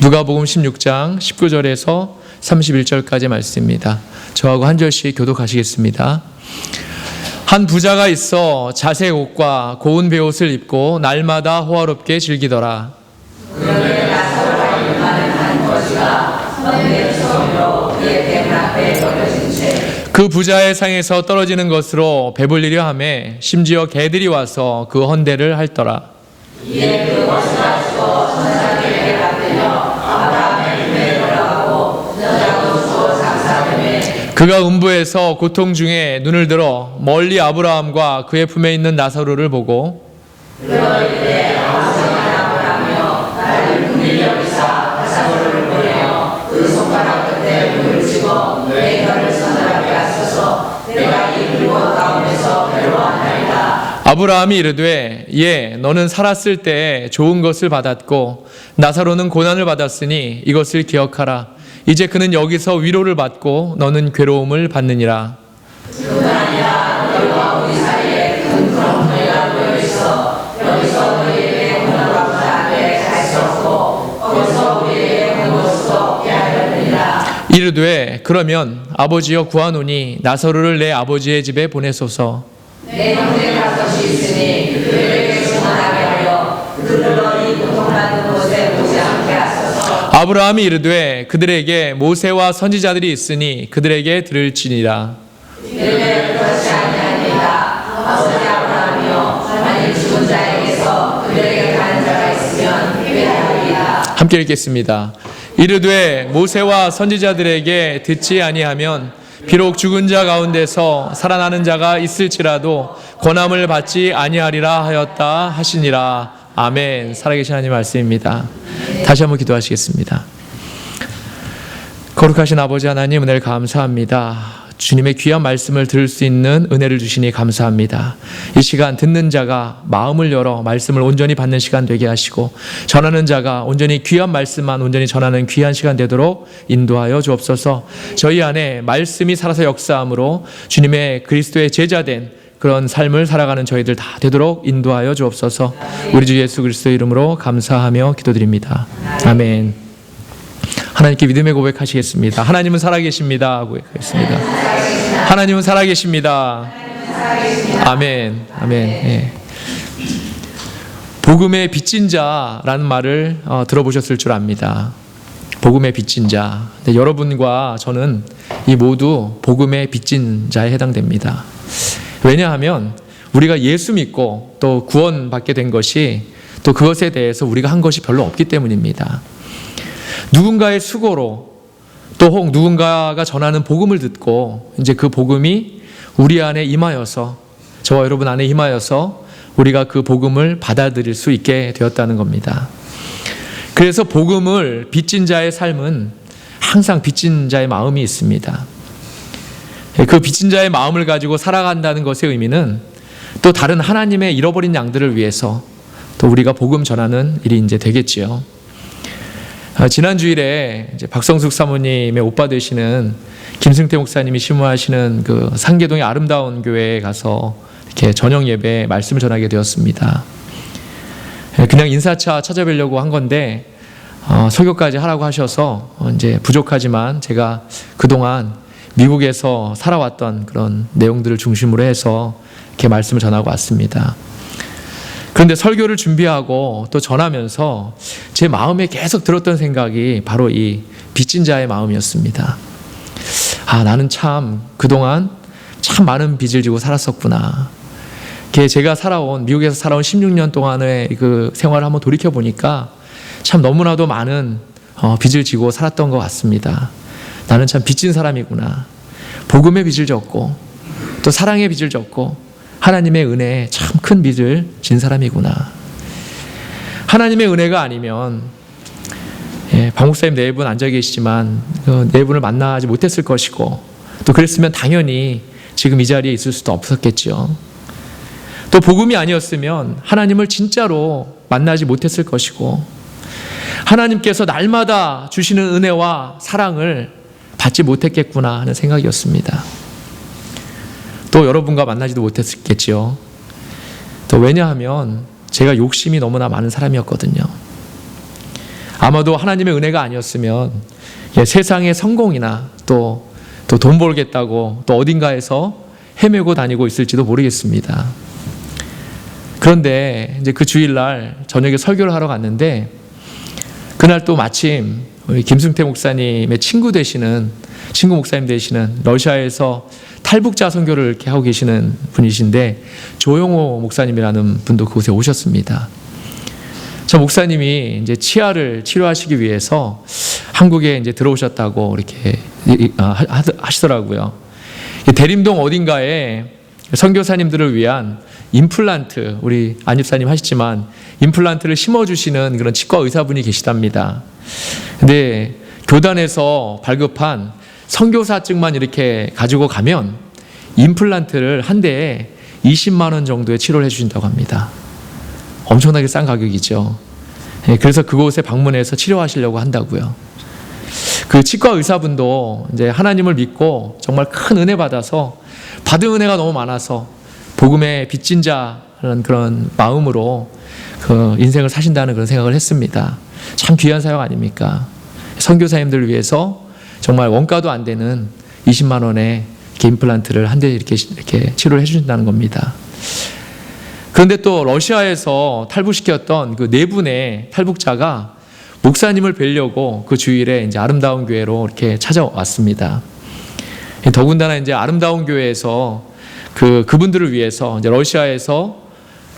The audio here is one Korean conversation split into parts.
누가복음 16장 19절에서 31절까지 말씀입니다. 저하고 한 절씩 교독하시겠습니다. 한 부자가 있어 자색 옷과 고운 베옷을 입고 날마다 호화롭게 즐기더라. 그 부자의 상에서 떨어지는 것으로 배불리려 하매 심지어 개들이 와서 그 헌대를 핥더라. 그가 음부에서 고통 중에 눈을 들어 멀리 아브라함과 그의 품에 있는 나사로를 보고 아브라함이 이르되 예 너는 살았을 때 좋은 것을 받았고 나사로는 고난을 받았으니 이것을 기억하라 이제 그는 여기서 위로를 받고 너는 괴로움을 받느니라. 이르되 그러면 아버지여 구하노니 나사로를 내 아버지의 집에 보내소서 아브라함이 이르되 그들에게 모세와 선지자들이 있으니 그들에게 들을지니라. 함께 읽겠습니다. 이르되 모세와 선지자들에게 듣지 아니하면 비록 죽은 자 가운데서 살아나는 자가 있을지라도 권함을 받지 아니하리라 하였다 하시니라. 아멘. 살아계신 하나님 말씀입니다. 다시 한번 기도하시겠습니다. 거룩하신 아버지 하나님 은혜를 감사합니다. 주님의 귀한 말씀을 들을 수 있는 은혜를 주시니 감사합니다. 이 시간 듣는 자가 마음을 열어 말씀을 온전히 받는 시간 되게 하시고 전하는 자가 온전히 귀한 말씀만 온전히 전하는 귀한 시간 되도록 인도하여 주옵소서. 저희 안에 말씀이 살아서 역사함으로 주님의 그리스도의 제자된 그런 삶을 살아가는 저희들 다 되도록 인도하여 주옵소서. 우리 주 예수 그리스도 이름으로 감사하며 기도드립니다. 아멘. 하나님께 믿음의 고백하시겠습니다. 하나님은 살아계십니다. 고백하겠습니다. 하나님은 살아계십니다. 아멘. 아멘. 예. 복음의 빚진 자라는 말을 어, 들어보셨을 줄 압니다. 복음의 빚진 자. 여러분과 저는 이 모두 복음의 빚진 자에 해당됩니다. 왜냐하면 우리가 예수 믿고 또 구원받게 된 것이 또 그것에 대해서 우리가 한 것이 별로 없기 때문입니다. 누군가의 수고로 또 혹 누군가가 전하는 복음을 듣고 이제 그 복음이 우리 안에 임하여서 저와 여러분 안에 임하여서 우리가 그 복음을 받아들일 수 있게 되었다는 겁니다. 그래서 복음을 빚진 자의 삶은 항상 빚진 자의 마음이 있습니다. 그 빚진 자의 마음을 가지고 살아간다는 것의 의미는 또 다른 하나님의 잃어버린 양들을 위해서 또 우리가 복음 전하는 일이 이제 되겠지요. 아, 지난 주일에 박성숙 사모님의 오빠 되시는 김승태 목사님이 심무하시는 그 상계동의 아름다운 교회에 가서 이렇게 저녁 예배 말씀을 전하게 되었습니다. 예, 그냥 인사차 찾아뵈려고 한 건데 어, 설교까지 하라고 하셔서 어, 이제 부족하지만 제가 그동안 미국에서 살아왔던 그런 내용들을 중심으로 해서 이렇게 말씀을 전하고 왔습니다. 그런데 설교를 준비하고 또 전하면서 제 마음에 계속 들었던 생각이 바로 이 빚진 자의 마음이었습니다. 아, 나는 참 그동안 참 많은 빚을 지고 살았었구나. 제가 살아온, 미국에서 살아온 16년 동안의 그 생활을 한번 돌이켜 보니까 참 너무나도 많은 어, 빚을 지고 살았던 것 같습니다. 나는 참 빚진 사람이구나. 복음의 빚을 졌고, 또 사랑의 빚을 졌고, 하나님의 은혜에 참 큰 빚을 진 사람이구나. 하나님의 은혜가 아니면, 예, 박목사님 네 분 앉아 계시지만, 그네 분을 만나지 못했을 것이고, 또 그랬으면 당연히 지금 이 자리에 있을 수도 없었겠죠. 또 복음이 아니었으면 하나님을 진짜로 만나지 못했을 것이고, 하나님께서 날마다 주시는 은혜와 사랑을 받지 못했겠구나 하는 생각이었습니다. 또 여러분과 만나지도 못했겠지요. 또 왜냐하면 제가 욕심이 너무나 많은 사람이었거든요. 아마도 하나님의 은혜가 아니었으면 예, 세상의 성공이나 또 또 돈 벌겠다고 또 어딘가에서 헤매고 다니고 있을지도 모르겠습니다. 그런데 이제 그 주일날 저녁에 설교를 하러 갔는데 그날 또 마침 우리 김승태 목사님의 친구 되시는 친구 목사님 되시는 러시아에서 탈북자 선교를 이렇게 하고 계시는 분이신데 조용호 목사님이라는 분도 그곳에 오셨습니다. 저 목사님이 이제 치아를 치료하시기 위해서 한국에 이제 들어오셨다고 이렇게 아, 하시더라고요. 대림동 어딘가에 선교사님들을 위한 임플란트 우리 안입사님 하시지만 임플란트를 심어주시는 그런 치과 의사분이 계시답니다. 근데 교단에서 발급한 선교사증만 이렇게 가지고 가면 임플란트를 한 대에 20만 원 정도의 치료를 해주신다고 합니다. 엄청나게 싼 가격이죠. 예, 그래서 그곳에 방문해서 치료하시려고 한다고요. 그 치과 의사분도 이제 하나님을 믿고 정말 큰 은혜 받아서 받은 은혜가 너무 많아서 복음의 빚진 자라는 그런 마음으로 그 인생을 사신다는 그런 생각을 했습니다. 참 귀한 사역 아닙니까? 선교사님들을 위해서 정말 원가도 안 되는 20만 원의 임플란트를 한 대 이렇게 이렇게 치료를 해주신다는 겁니다. 그런데 또 러시아에서 탈북시켰던 그 네 분의 탈북자가 목사님을 뵈려고 그 주일에 이제 아름다운 교회로 이렇게 찾아왔습니다. 더군다나 이제 아름다운 교회에서 그 그분들을 위해서 이제 러시아에서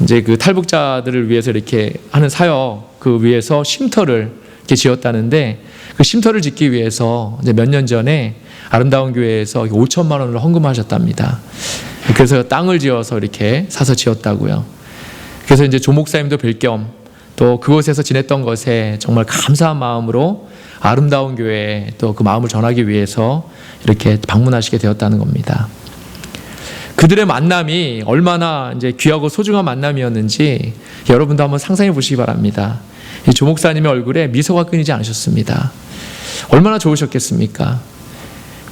이제 그 탈북자들을 위해서 이렇게 하는 사역 그 위해서 쉼터를 이렇게 지었다는데 그 쉼터를 짓기 위해서 이제 몇 년 전에 아름다운 교회에서 5천만 원을 헌금하셨답니다. 그래서 땅을 지어서 이렇게 사서 지었다고요. 그래서 이제 조 목사님도 뵐 겸 또 그곳에서 지냈던 것에 정말 감사한 마음으로 아름다운 교회에 또 그 마음을 전하기 위해서 이렇게 방문하시게 되었다는 겁니다. 그들의 만남이 얼마나 이제 귀하고 소중한 만남이었는지 여러분도 한번 상상해 보시기 바랍니다. 이 조목사님의 얼굴에 미소가 끊이지 않으셨습니다. 얼마나 좋으셨겠습니까?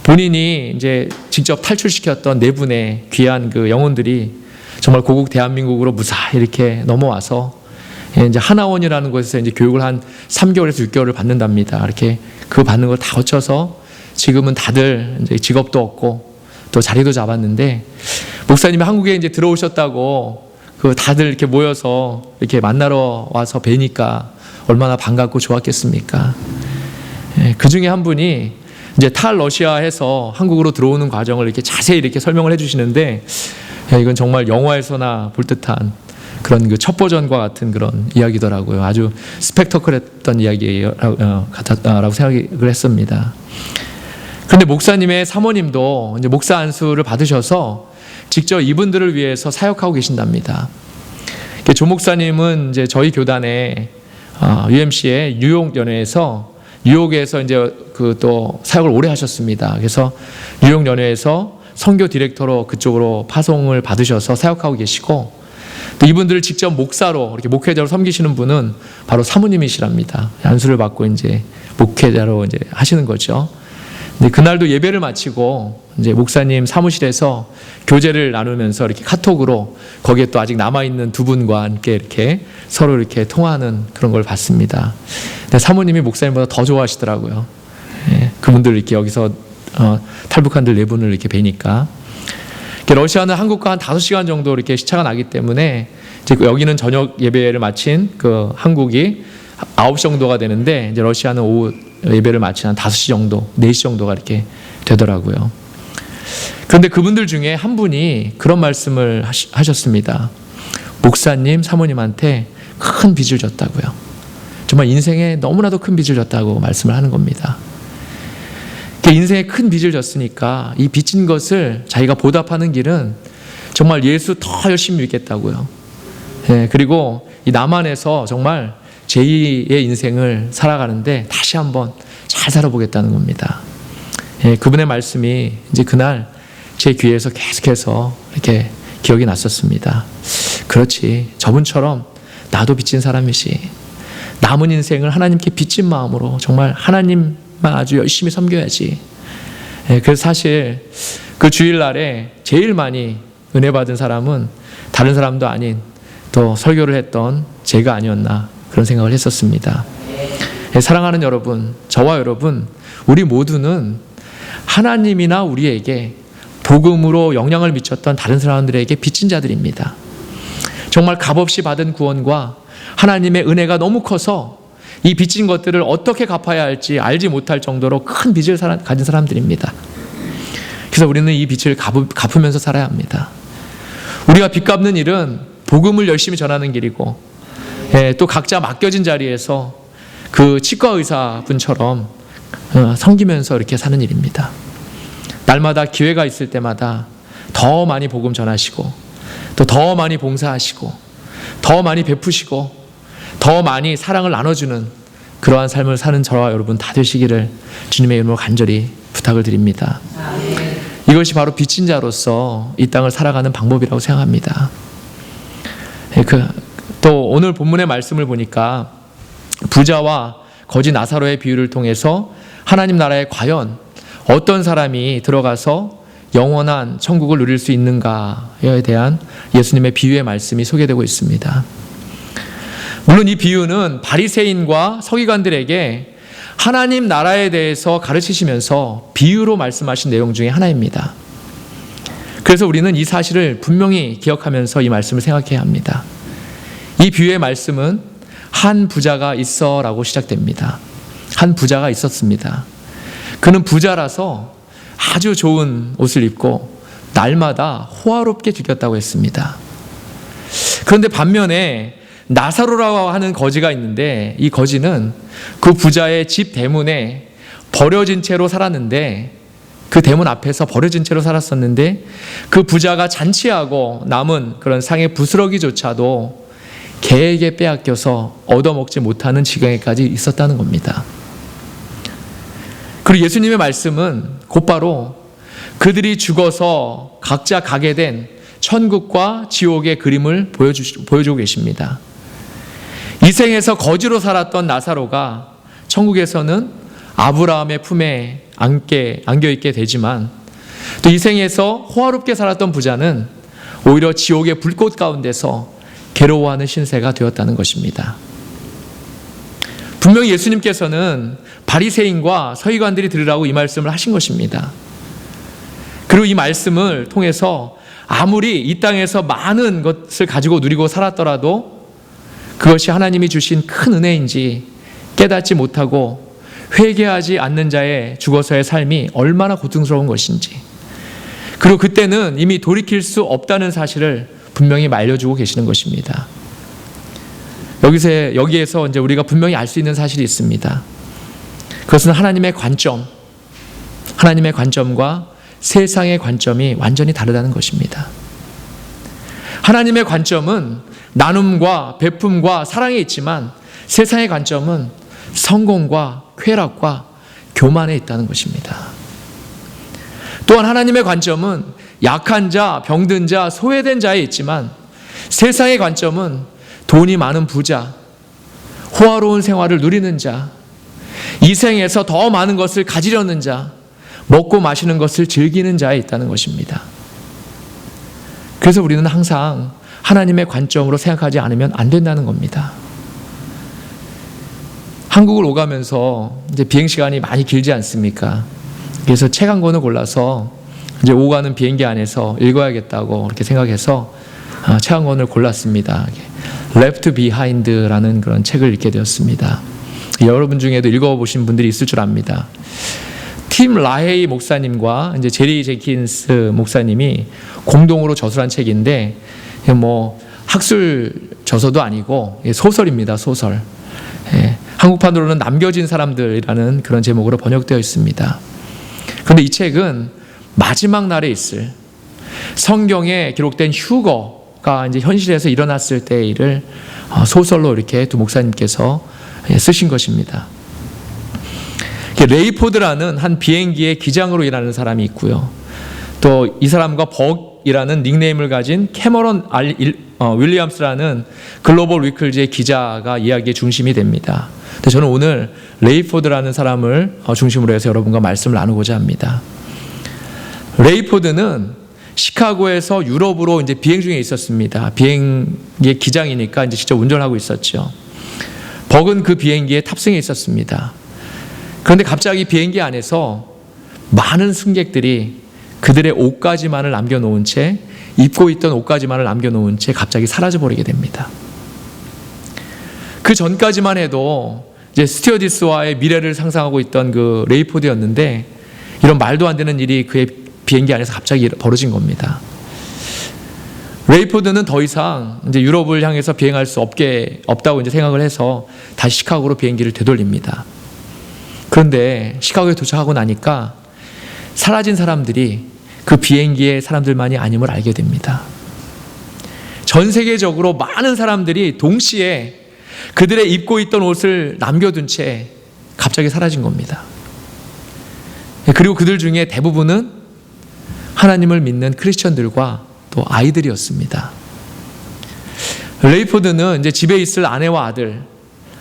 본인이 이제 직접 탈출시켰던 네 분의 귀한 그 영혼들이 정말 고국 대한민국으로 무사히 이렇게 넘어와서 이제 하나원이라는 곳에서 이제 교육을 한 3개월에서 6개월을 받는답니다. 이렇게 그 받는 걸 다 거쳐서 지금은 다들 이제 직업도 얻고 또 자리도 잡았는데 목사님이 한국에 이제 들어오셨다고 그 다들 이렇게 모여서 이렇게 만나러 와서 뵈니까 얼마나 반갑고 좋았겠습니까? 예, 그 중에 한 분이 이제 탈 러시아에서 한국으로 들어오는 과정을 이렇게 자세히 이렇게 설명을 해주시는데 야, 이건 정말 영화에서나 볼 듯한 그런 그 첩보전과 같은 그런 이야기더라고요. 아주 스펙터클했던 이야기라고 생각을 했습니다. 그런데 목사님의 사모님도 이제 목사 안수를 받으셔서 직접 이분들을 위해서 사역하고 계신답니다. 조 목사님은 이제 저희 교단에 UMC의 뉴욕 연회에서 뉴욕에서 이제 그 또 사역을 오래 하셨습니다. 그래서 뉴욕 연회에서 선교 디렉터로 그쪽으로 파송을 받으셔서 사역하고 계시고 또 이분들을 직접 목사로 이렇게 목회자로 섬기시는 분은 바로 사모님이시랍니다. 안수를 받고 이제 목회자로 이제 하시는 거죠. 근데 그날도 예배를 마치고 이제 목사님 사무실에서 교제를 나누면서 이렇게 카톡으로 거기에 또 아직 남아 있는 두 분과 함께 이렇게 서로 이렇게 통화하는 그런 걸 봤습니다. 근데 사모님이 목사님보다 더 좋아하시더라고요. 예, 그분들 이렇게 여기서 어, 탈북한들 네 분을 이렇게 뵈니까 러시아는 한국과 한 5시간 정도 이렇게 시차가 나기 때문에 이제 여기는 저녁 예배를 마친 그 한국이 9시 정도가 되는데 이제 러시아는 오후 예배를 마친 한 5시 정도, 4시 정도가 이렇게 되더라고요. 그런데 그분들 중에 한 분이 그런 말씀을 하셨습니다. 목사님, 사모님한테 큰 빚을 졌다고요. 정말 인생에 너무나도 큰 빚을 졌다고 말씀을 하는 겁니다. 인생에 큰 빚을 졌으니까 이 빚진 것을 자기가 보답하는 길은 정말 예수 더 열심히 믿겠다고요. 예, 그리고 이 남한에서 정말 제2의 인생을 살아가는데 다시 한번 잘 살아보겠다는 겁니다. 예, 그분의 말씀이 이제 그날 제 귀에서 계속해서 이렇게 기억이 났었습니다. 그렇지. 저분처럼 나도 빚진 사람이지. 남은 인생을 하나님께 빚진 마음으로 정말 하나님만 아주 열심히 섬겨야지. 예, 그래서 사실 그 주일날에 제일 많이 은혜 받은 사람은 다른 사람도 아닌 또 설교를 했던 제가 아니었나 그런 생각을 했었습니다. 예, 사랑하는 여러분, 저와 여러분, 우리 모두는 하나님이나 우리에게 복음으로 영향을 미쳤던 다른 사람들에게 빚진 자들입니다. 정말 값없이 받은 구원과 하나님의 은혜가 너무 커서 이 빚진 것들을 어떻게 갚아야 할지 알지 못할 정도로 큰 빚을 가진 사람들입니다. 그래서 우리는 이 빚을 갚으면서 살아야 합니다. 우리가 빚 갚는 일은 복음을 열심히 전하는 길이고 예, 또 각자 맡겨진 자리에서 그 치과 의사 분처럼 어, 섬기면서 이렇게 사는 일입니다. 날마다 기회가 있을 때마다 더 많이 복음 전하시고 또 더 많이 봉사하시고 더 많이 베푸시고 더 많이 사랑을 나눠주는 그러한 삶을 사는 저와 여러분 다 되시기를 주님의 이름으로 간절히 부탁을 드립니다. 이것이 바로 빚진 자로서 이 땅을 살아가는 방법이라고 생각합니다. 예, 그, 또 오늘 본문의 말씀을 보니까 부자와 거지 나사로의 비유를 통해서 하나님 나라에 과연 어떤 사람이 들어가서 영원한 천국을 누릴 수 있는가에 대한 예수님의 비유의 말씀이 소개되고 있습니다. 물론 이 비유는 바리새인과 서기관들에게 하나님 나라에 대해서 가르치시면서 비유로 말씀하신 내용 중에 하나입니다. 그래서 우리는 이 사실을 분명히 기억하면서 이 말씀을 생각해야 합니다. 이 비유의 말씀은 한 부자가 있어 라고 시작됩니다. 한 부자가 있었습니다. 그는 부자라서 아주 좋은 옷을 입고 날마다 호화롭게 죽였다고 했습니다. 그런데 반면에 나사로라고 하는 거지가 있는데 이 거지는 그 부자의 집 대문에 버려진 채로 살았는데 그 대문 앞에서 버려진 채로 살았었는데 그 부자가 잔치하고 남은 그런 상의 부스러기조차도 개에게 빼앗겨서 얻어먹지 못하는 지경에까지 있었다는 겁니다. 그리고 예수님의 말씀은 곧바로 그들이 죽어서 각자 가게 된 천국과 지옥의 그림을 보여주, 보여주고 계십니다. 이 생에서 거지로 살았던 나사로가 천국에서는 아브라함의 품에 안게, 안겨있게 되지만 또 이 생에서 호화롭게 살았던 부자는 오히려 지옥의 불꽃 가운데서 괴로워하는 신세가 되었다는 것입니다. 분명히 예수님께서는 바리새인과 서기관들이 들으라고 이 말씀을 하신 것입니다. 그리고 이 말씀을 통해서 아무리 이 땅에서 많은 것을 가지고 누리고 살았더라도 그것이 하나님이 주신 큰 은혜인지 깨닫지 못하고 회개하지 않는 자의 죽어서의 삶이 얼마나 고통스러운 것인지 그리고 그때는 이미 돌이킬 수 없다는 사실을 분명히 말려주고 계시는 것입니다. 여기서 여기에서 이제 우리가 분명히 알 수 있는 사실이 있습니다. 그것은 하나님의 관점, 하나님의 관점과 세상의 관점이 완전히 다르다는 것입니다. 하나님의 관점은 나눔과 베품과 사랑에 있지만 세상의 관점은 성공과 쾌락과 교만에 있다는 것입니다. 또한 하나님의 관점은 약한 자, 병든 자, 소외된 자에 있지만 세상의 관점은 돈이 많은 부자, 호화로운 생활을 누리는 자, 이 생에서 더 많은 것을 가지려는 자, 먹고 마시는 것을 즐기는 자에 있다는 것입니다. 그래서 우리는 항상 하나님의 관점으로 생각하지 않으면 안 된다는 겁니다. 한국을 오가면서 이제 비행 시간이 많이 길지 않습니까? 그래서 책 한 권을 골라서 이제 오가는 비행기 안에서 읽어야겠다고 이렇게 생각해서 아, 권을 골랐습니다. Left Behind라는 그런 책을 읽게 되었습니다. 여러분 중에도 읽어보신 분들이 있을 줄 압니다. 팀 라헤이 목사님과 이제 제리 제킨스 목사님이 공동으로 저술한 책인데 뭐 학술 저서도 아니고 소설입니다. 소설. 예, 한국판으로는 남겨진 사람들이라는 그런 제목으로 번역되어 있습니다. 그런데 이 책은 마지막 날에 있을 성경에 기록된 휴거가 이제 현실에서 일어났을 때의 일을 어, 소설로 이렇게 두 목사님께서 예, 쓰신 것입니다. 레이포드라는 한 비행기의 기장으로 일하는 사람이 있고요. 또 이 사람과 벅이라는 닉네임을 가진 캐머런 어, 윌리엄스라는 글로벌 위클즈의 기자가 이야기의 중심이 됩니다. 근데 저는 오늘 레이포드라는 사람을 어, 중심으로 해서 여러분과 말씀을 나누고자 합니다. 레이포드는 시카고에서 유럽으로 이제 비행 중에 있었습니다. 비행기의 기장이니까 이제 직접 운전하고 있었죠. 버근 그 비행기에 탑승해 있었습니다. 그런데 갑자기 비행기 안에서 많은 승객들이 그들의 옷가지만을 남겨놓은 채 입고 있던 옷가지만을 남겨놓은 채 갑자기 사라져버리게 됩니다. 그 전까지만 해도 이제 스튜어디스와의 미래를 상상하고 있던 그 레이포드였는데 이런 말도 안 되는 일이 그의 비행기 안에서 갑자기 벌어진 겁니다. 레이포드는 더 이상 이제 유럽을 향해서 비행할 수 없게 없다고 이제 생각을 해서 다시 시카고로 비행기를 되돌립니다. 그런데 시카고에 도착하고 나니까 사라진 사람들이 그 비행기의 사람들만이 아님을 알게 됩니다. 전 세계적으로 많은 사람들이 동시에 그들의 입고 있던 옷을 남겨둔 채 갑자기 사라진 겁니다. 그리고 그들 중에 대부분은 하나님을 믿는 크리스천들과 또 아이들이었습니다. 레이포드는 이제 집에 있을 아내와 아들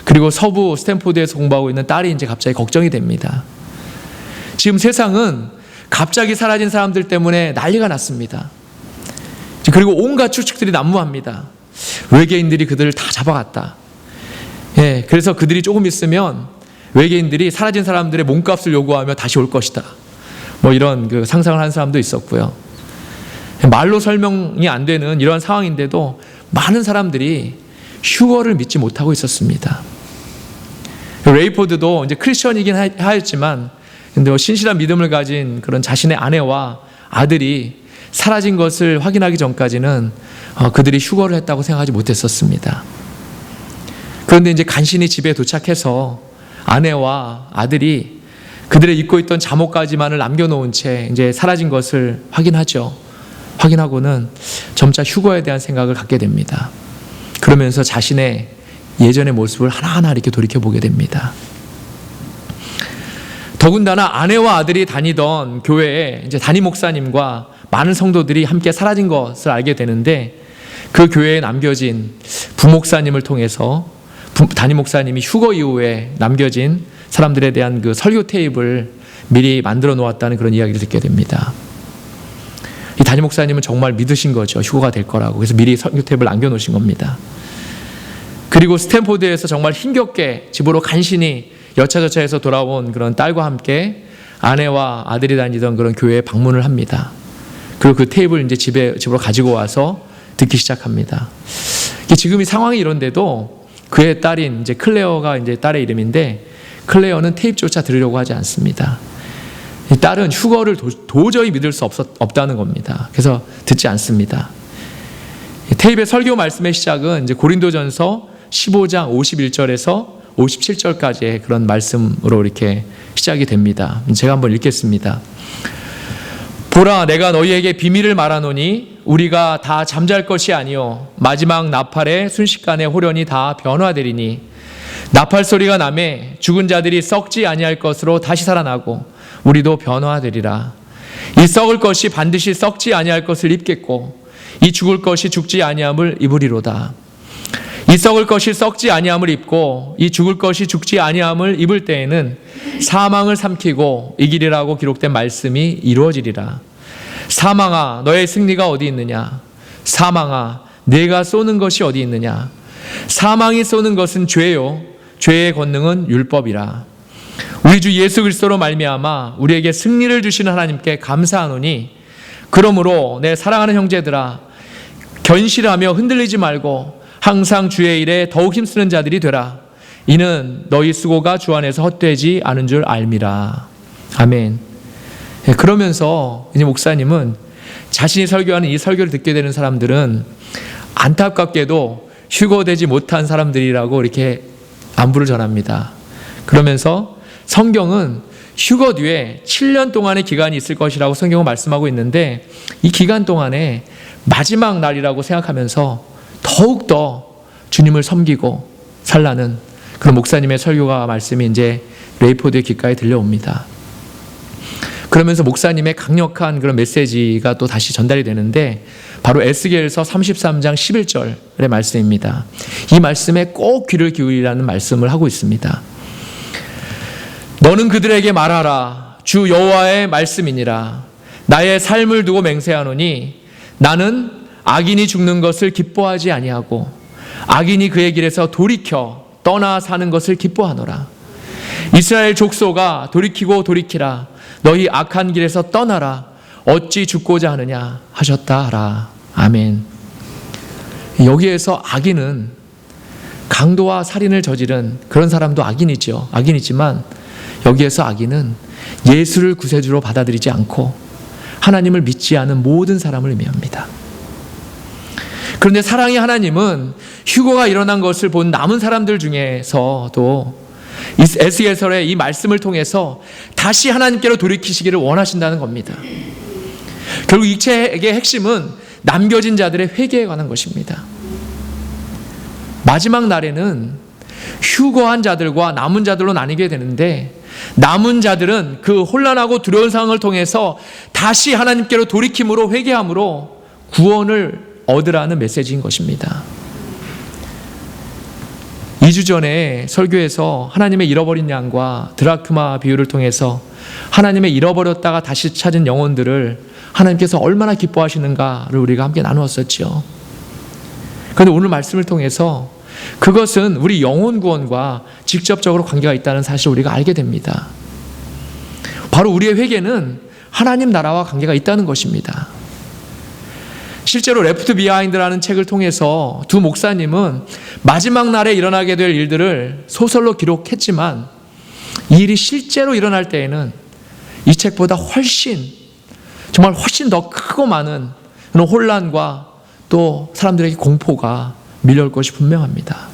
그리고 서부 스탠포드에서 공부하고 있는 딸이 이제 갑자기 걱정이 됩니다. 지금 세상은 갑자기 사라진 사람들 때문에 난리가 났습니다. 그리고 온갖 추측들이 난무합니다. 외계인들이 그들을 다 잡아갔다. 예, 그래서 그들이 조금 있으면 외계인들이 사라진 사람들의 몸값을 요구하며 다시 올 것이다. 뭐 이런 그 상상을 한 사람도 있었고요. 말로 설명이 안 되는 이런 상황인데도 많은 사람들이 휴거를 믿지 못하고 있었습니다. 레이포드도 이제 크리스천이긴 하였지만 근데 뭐 신실한 믿음을 가진 그런 자신의 아내와 아들이 사라진 것을 확인하기 전까지는 어, 그들이 휴거를 했다고 생각하지 못했었습니다. 그런데 이제 간신히 집에 도착해서 아내와 아들이 그들의 입고 있던 잠옷까지만을 남겨놓은 채 이제 사라진 것을 확인하죠. 확인하고는 점차 휴거에 대한 생각을 갖게 됩니다. 그러면서 자신의 예전의 모습을 하나하나 이렇게 돌이켜 보게 됩니다. 더군다나 아내와 아들이 다니던 교회에 이제 담임 목사님과 많은 성도들이 함께 사라진 것을 알게 되는데 그 교회에 남겨진 부목사님을 통해서 담임 목사님이 휴거 이후에 남겨진 사람들에 대한 그 설교 테이프를 미리 만들어 놓았다는 그런 이야기를 듣게 됩니다. 이 담임 목사님은 정말 믿으신 거죠. 휴거가 될 거라고. 그래서 미리 설교 테이프를 남겨 놓으신 겁니다. 그리고 스탠포드에서 정말 힘겹게 집으로 간신히 여차저차해서 돌아온 그런 딸과 함께 아내와 아들이 다니던 그런 교회에 방문을 합니다. 그리고 그 테이블 이제 집에 집으로 가지고 와서 듣기 시작합니다. 지금 이 상황이 이런데도 그의 딸인 이제 클레어가 이제 딸의 이름인데 클레어는 테이프조차 들으려고 하지 않습니다. 이 딸은 휴거를 도, 저히 믿을 수 없었, 없다는 겁니다. 그래서 듣지 않습니다. 테이프의 설교 말씀의 시작은 이제 고린도전서 15장 51절에서 57절까지의 그런 말씀으로 이렇게 시작이 됩니다. 제가 한번 읽겠습니다. 보라 내가 너희에게 비밀을 말하노니 우리가 다 잠잘 것이 아니요 마지막 나팔의 순식간에 호련이 다 변화되리니 나팔 소리가 남에 죽은 자들이 썩지 아니할 것으로 다시 살아나고 우리도 변화되리라 이 썩을 것이 반드시 썩지 아니할 것을 입겠고 이 죽을 것이 죽지 아니함을 입으리로다 이 썩을 것이 썩지 아니함을 입고 이 죽을 것이 죽지 아니함을 입을 때에는 사망을 삼키고 이기리라고 기록된 말씀이 이루어지리라. 사망아 너의 승리가 어디 있느냐? 사망아 내가 쏘는 것이 어디 있느냐? 사망이 쏘는 것은 죄요. 죄의 권능은 율법이라. 우리 주 예수 그리스도로 말미암아 우리에게 승리를 주시는 하나님께 감사하노니 그러므로 내 사랑하는 형제들아 견실하며 흔들리지 말고 항상 주의 일에 더욱 힘쓰는 자들이 되라. 이는 너희 수고가 주 안에서 헛되지 않은 줄 알미라. 아멘. 예, 그러면서 이제 목사님은 자신이 설교하는 이 설교를 듣게 되는 사람들은 안타깝게도 휴거되지 못한 사람들이라고 이렇게 안부를 전합니다. 그러면서 성경은 휴거 뒤에 7년 동안의 기간이 있을 것이라고 성경은 말씀하고 있는데 이 기간 동안에 마지막 날이라고 생각하면서 더욱더 주님을 섬기고 살라는 그런 목사님의 설교가 말씀이 이제 레이포드의 귓가에 들려옵니다. 그러면서 목사님의 강력한 그런 메시지가 또 다시 전달이 되는데 바로 에스겔서 33장 11절의 말씀입니다. 이 말씀에 꼭 귀를 기울이라는 말씀을 하고 있습니다. 너는 그들에게 말하라 주 여호와의 말씀이니라 나의 삶을 두고 맹세하노니 나는 악인이 죽는 것을 기뻐하지 아니하고 악인이 그의 길에서 돌이켜 떠나 사는 것을 기뻐하노라. 이스라엘 족소가 돌이키고 돌이키라. 너희 악한 길에서 떠나라. 어찌 죽고자 하느냐 하셨다 하라. 아멘. 여기에서 악인은 강도와 살인을 저지른 그런 사람도 악인이죠. 악인이지만 여기에서 악인은 예수를 구세주로 받아들이지 않고 하나님을 믿지 않은 모든 사람을 의미합니다. 그런데 사랑의 하나님은 휴고가 일어난 것을 본 남은 사람들 중에서도 에스겔설의 이 말씀을 통해서 다시 하나님께로 돌이키시기를 원하신다는 겁니다. 결국 이 책의 핵심은 남겨진 자들의 회개에 관한 것입니다. 마지막 날에는 휴거한 자들과 남은 자들로 나뉘게 되는데 남은 자들은 그 혼란하고 두려운 상황을 통해서 다시 하나님께로 돌이킴으로 회개함으로 구원을 얻으라는 메시지인 것입니다. 2주 전에 설교에서 하나님의 잃어버린 양과 드라크마 비유를 통해서 하나님의 잃어버렸다가 다시 찾은 영혼들을 하나님께서 얼마나 기뻐하시는가를 우리가 함께 나누었었죠. 그런데 오늘 말씀을 통해서 그것은 우리 영혼 구원과 직접적으로 관계가 있다는 사실을 우리가 알게 됩니다. 바로 우리의 회개는 하나님 나라와 관계가 있다는 것입니다. 실제로 레프트 비하인드라는 책을 통해서 두 목사님은 마지막 날에 일어나게 될 일들을 소설로 기록했지만 이 일이 실제로 일어날 때에는 이 책보다 훨씬 정말 훨씬 더 크고 많은 그런 혼란과 또 사람들에게 공포가 밀려올 것이 분명합니다.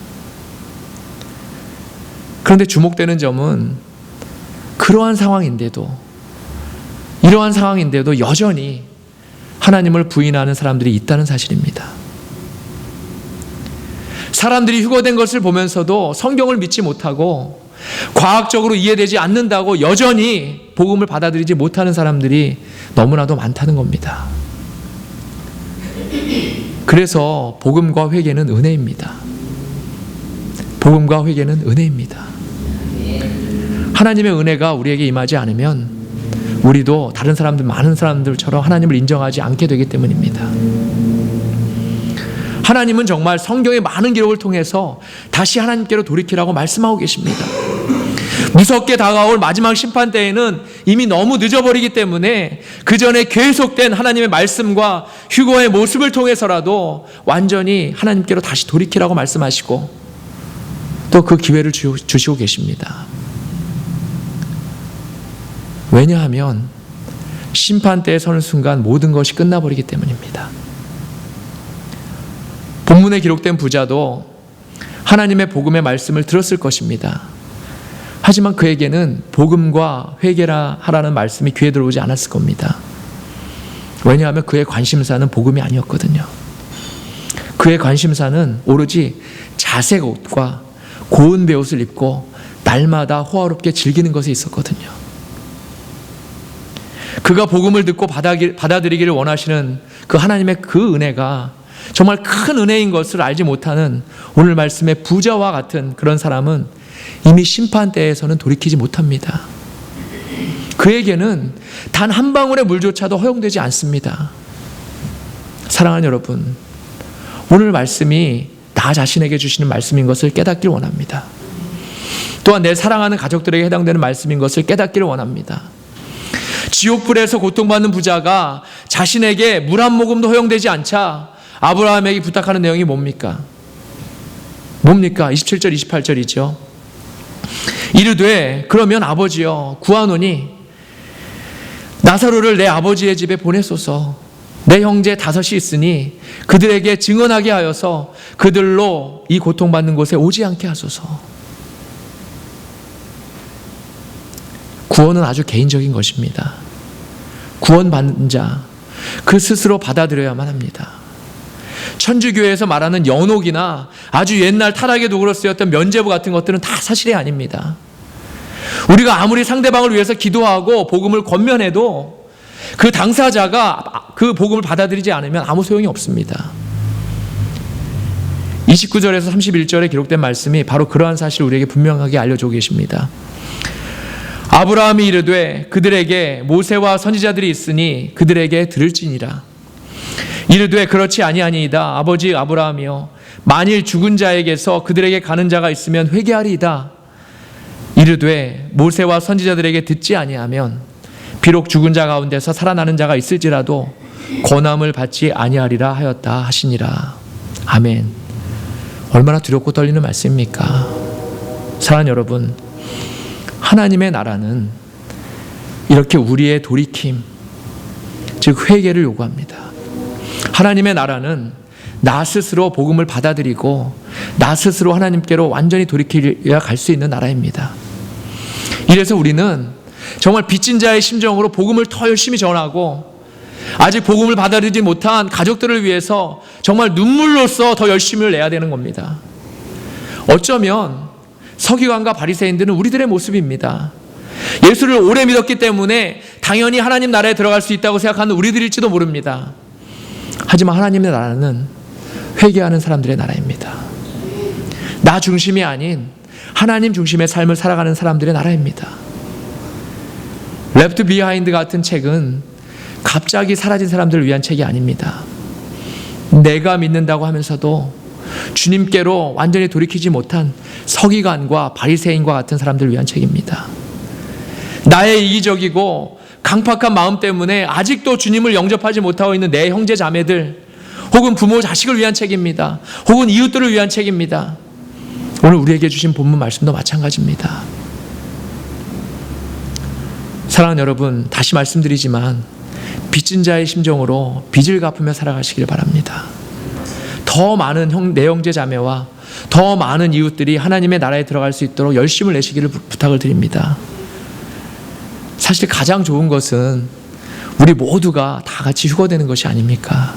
그런데 주목되는 점은 그러한 상황인데도 이러한 상황인데도 여전히 하나님을 부인하는 사람들이 있다는 사실입니다. 사람들이 휴거된 것을 보면서도 성경을 믿지 못하고 과학적으로 이해되지 않는다고 여전히 복음을 받아들이지 못하는 사람들이 너무나도 많다는 겁니다. 그래서 복음과 회개는 은혜입니다. 복음과 회개는 은혜입니다. 하나님의 은혜가 우리에게 임하지 않으면 우리도 다른 사람들 많은 사람들처럼 하나님을 인정하지 않게 되기 때문입니다. 하나님은 정말 성경의 많은 기록을 통해서 다시 하나님께로 돌이키라고 말씀하고 계십니다. 무섭게 다가올 마지막 심판 때에는 이미 너무 늦어버리기 때문에 그 전에 계속된 하나님의 말씀과 휴거의 모습을 통해서라도 완전히 하나님께로 다시 돌이키라고 말씀하시고 또 그 기회를 주시고 계십니다. 왜냐하면 심판대에 서는 순간 모든 것이 끝나버리기 때문입니다. 본문에 기록된 부자도 하나님의 복음의 말씀을 들었을 것입니다. 하지만 그에게는 복음과 회개라 하라는 말씀이 귀에 들어오지 않았을 겁니다. 왜냐하면 그의 관심사는 복음이 아니었거든요. 그의 관심사는 오로지 자색 옷과 고운 베옷을 입고 날마다 호화롭게 즐기는 것에 있었거든요. 그가 복음을 듣고 받아들이기를 원하시는 그 하나님의 그 은혜가 정말 큰 은혜인 것을 알지 못하는 오늘 말씀의 부자와 같은 그런 사람은 이미 심판대에서는 돌이키지 못합니다. 그에게는 단 한 방울의 물조차도 허용되지 않습니다. 사랑하는 여러분, 오늘 말씀이 나 자신에게 주시는 말씀인 것을 깨닫길 원합니다. 또한 내 사랑하는 가족들에게 해당되는 말씀인 것을 깨닫기를 원합니다. 지옥불에서 고통받는 부자가 자신에게 물 한 모금도 허용되지 않자 아브라함에게 부탁하는 내용이 뭡니까? 뭡니까? 27절, 28절이죠. 이르되 그러면 아버지여 구하노니 나사로를 내 아버지의 집에 보내소서 내 형제 다섯이 있으니 그들에게 증언하게 하여서 그들로 이 고통받는 곳에 오지 않게 하소서. 구원은 아주 개인적인 것입니다. 구원받는 자, 그 스스로 받아들여야만 합니다. 천주교에서 말하는 연옥이나 아주 옛날 타락의 도구로 쓰였던 면제부 같은 것들은 다 사실이 아닙니다. 우리가 아무리 상대방을 위해서 기도하고 복음을 권면해도 그 당사자가 그 복음을 받아들이지 않으면 아무 소용이 없습니다. 29절에서 31절에 기록된 말씀이 바로 그러한 사실을 우리에게 분명하게 알려주고 계십니다. 아브라함이 이르되 그들에게 모세와 선지자들이 있으니 그들에게 들을지니라. 이르되 그렇지 아니하니이다. 아버지 아브라함이여 만일 죽은 자에게서 그들에게 가는 자가 있으면 회개하리이다. 이르되 모세와 선지자들에게 듣지 아니하면 비록 죽은 자 가운데서 살아나는 자가 있을지라도 권함을 받지 아니하리라 하였다 하시니라. 아멘. 얼마나 두렵고 떨리는 말씀입니까? 사랑하는 여러분, 하나님의 나라는 이렇게 우리의 돌이킴, 즉 회개를 요구합니다. 하나님의 나라는 나 스스로 복음을 받아들이고 나 스스로 하나님께로 완전히 돌이켜야 갈 수 있는 나라입니다. 이래서 우리는 정말 빚진 자의 심정으로 복음을 더 열심히 전하고 아직 복음을 받아들이지 못한 가족들을 위해서 정말 눈물로써 더 열심을 내야 되는 겁니다. 어쩌면 서기관과 바리새인들은 우리들의 모습입니다. 예수를 오래 믿었기 때문에 당연히 하나님 나라에 들어갈 수 있다고 생각하는 우리들일지도 모릅니다. 하지만 하나님의 나라는 회개하는 사람들의 나라입니다. 나 중심이 아닌 하나님 중심의 삶을 살아가는 사람들의 나라입니다. 레프트 비하인드 같은 책은 갑자기 사라진 사람들을 위한 책이 아닙니다. 내가 믿는다고 하면서도 주님께로 완전히 돌이키지 못한 서기관과 바리새인과 같은 사람들을 위한 책입니다. 나의 이기적이고 강팍한 마음 때문에 아직도 주님을 영접하지 못하고 있는 내 형제 자매들 혹은 부모 자식을 위한 책입니다. 혹은 이웃들을 위한 책입니다. 오늘 우리에게 주신 본문 말씀도 마찬가지입니다. 사랑하는 여러분, 다시 말씀드리지만 빚진 자의 심정으로 빚을 갚으며 살아가시길 바랍니다. 더 많은 형, 내 형제 자매와 더 많은 이웃들이 하나님의 나라에 들어갈 수 있도록 열심을 내시기를 부- 부탁을 드립니다. 사실 가장 좋은 것은 우리 모두가 다 같이 휴거되는 것이 아닙니까?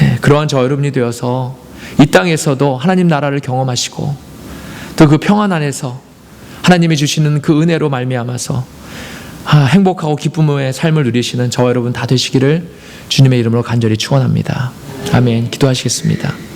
예, 그러한 저 여러분이 되어서 이 땅에서도 하나님 나라를 경험하시고 또 그 평안 안에서 하나님이 주시는 그 은혜로 말미암아서 아, 행복하고 기쁨의 삶을 누리시는 저 여러분 다 되시기를 주님의 이름으로 간절히 축원합니다. 아멘. 기도하시겠습니다.